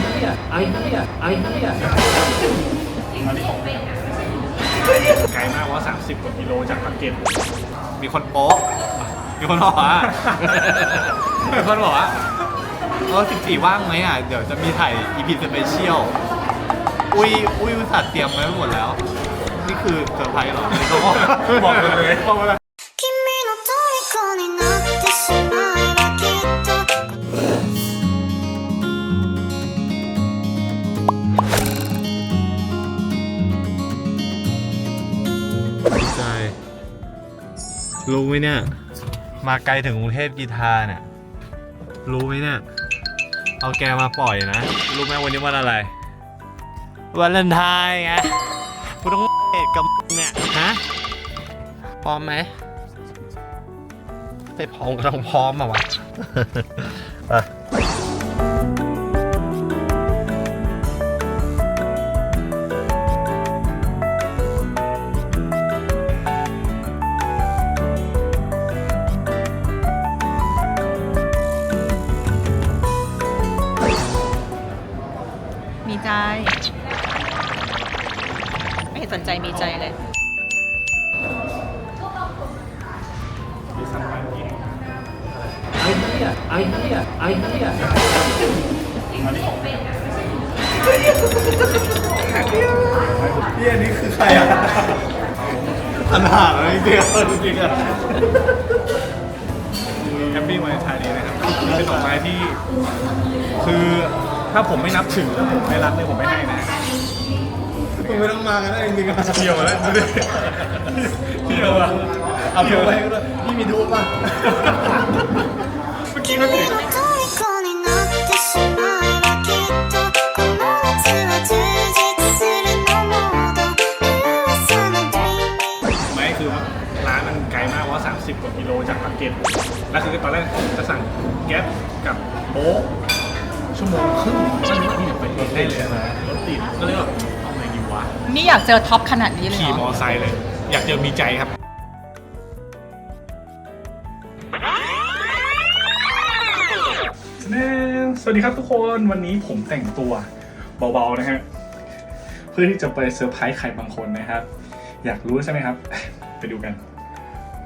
เหี้ยไอ้เหี้ยไอ้เหี้ยไกลมากว่า 30 กว่ากิโลจากปากเกร็ดมีคนโป๊ะ มีคนบอกว่า มีคนบอกว่าเออสิบสี่ว่างไหมอะ เดี๋ยวจะมีถ่าย EP สเปเชียล อุ้ย อุ้ยอุตส่าห์เตรียมไว้หมดแล้ว นี่คือเซอร์ไพรส์เหรอเขาบอกบอกเลย บอกเลย ใช่รู้ไหมเนี่ย มาไกลถึงกรุงเทพกีทาเนี่ย รู้ไหมเนี่ย เอาแกมาปล่อยนะ รู้ไหมวันนี้วันอะไร วันเลนไทน์ไงกูต้องเอกกับมึงเนี่ย ฮะ พร้อมไหมไม่พร้อมก็ต้องพร้อมอะวะ ไป ห็นสนใจมีใจเลยไอ้เหี้ยไอ้เหี้ยไอ้เหี้ยพี่อันนี้คือใครอะปัญหาอะไรจริงๆจริงๆอะแฮปปี้วันไทยดีนะครับเป็นดอกไม้ที่ คือถ้าผมไม่นับถือผมไม่รักเลยผมไม่ให้นะ มึงไม่ต้องมากันแล้วจริงๆอ่ะ เที่ยวแล้วดูดิเที่ยวอะ เอาเที่ยวไปก็ได้พี่มีทูบป่ะ เมื่อกี้ก็ถึง 君の虜になってしまえばきっとこの夏は充実するのもど噂の dreaming ไม่คือร้านมันไกลมากว่า 30กว่ากิโลจากปากเกร็ดแล้วคือตอนแรกจะสั่งแก๊ปกับโบ๊ะชั่วโมงครึ่งก็นึกว่าพี่ไปเองได้เลยนะรถติดก็เลยแบบเอาไงดีวะ นี่อยากเจอท็อปขนาดนี้เลยขี่เหรมออไซค์เลย อยากเจอมีใจครับ สวัสดีครับทุกคนวันนี้ผมแต่งตัวเบาๆนะฮะเพื่อที่จะไปเซอร์ไพรส์ใครบางคนนะครับ อยากรู้ใช่ไหมครับ ไปดูกัน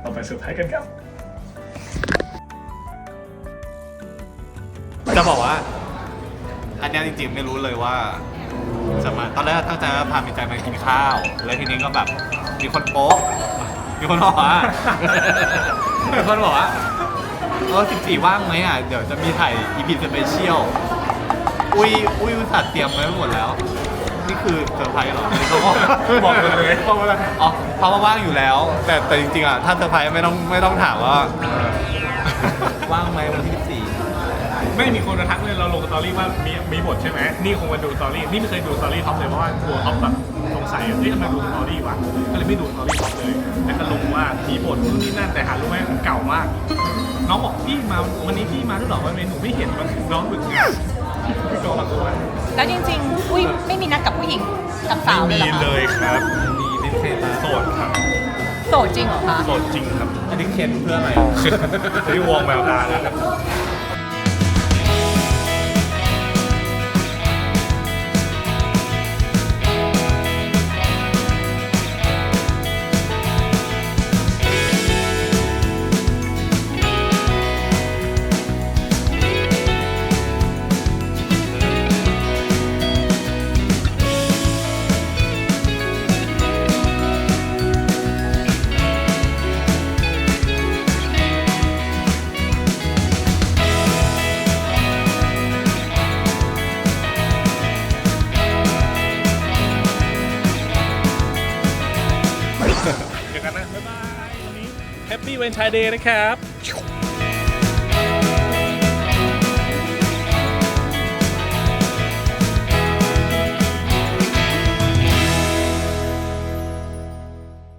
เราไปเซอร์ไพรส์กันครับ จะบอกว่า อันเนี้ยจริงๆไม่รู้เลยว่า จะมาตอนแรกตั้งใจว่าพามีใจมากินข้าว แล้วทีนี้ก็แบบมีคนโป๊ะมีคนบอกว่ามีคนบอกว่าเออสิบสี่ว่างไหมอะ เดี๋ยวจะมีถ่าย EP สเปเชียลอุ้ยอุ้ยอุตส่าห์เตรียมไว้หมดแล้ว นี่คือเซอร์ไพรส์เหรอเขาบอกบอกเลยบอกเลยอ๋อเขามาว่างอยู่แล้ว แต่แต่จริงๆอะถ้าเซอร์ไพรส์ไม่ต้องไม่ต้องถามว่าว่างไหมวันที่ ไม่มีคนมาทักเลยเราลงสตอรี่ว่ามีมีบทใช่ไหมนี่คงมาดูสตอรี่นี่ไม่เคยดูสตอรี่ท็อปเลยเพราะว่ากลัวท็อปแบบสงสัยเฮ้ยทำไมดูสตอรี่วะก็เลยไม่ดูสตอรี่ท็อปเลยแต่ก็ลงว่ามีบทนู่นนี่นั่นแต่หารู้ไหมมันเก่ามาก น้องบอกพี่มาวันนี้พี่มาด้วยเหรอวันนี้หนูไม่เห็นมันน้องบึกงานพี่โจมาตัวแล้วจริงๆอุ้ยไม่มีนัดกับผู้หญิงกับสาวเลยเหรอมีคะเลยครับ14มีเป็นเคนมาโสดครับโสดจริงเหรอคะโสดจริงครับอันนี้เคนเพื่ออะไร ที่วงแววตานะครับ จอกันนะบ๊ายบายวันนี้แฮปปี้วันชายเดย์นะครับ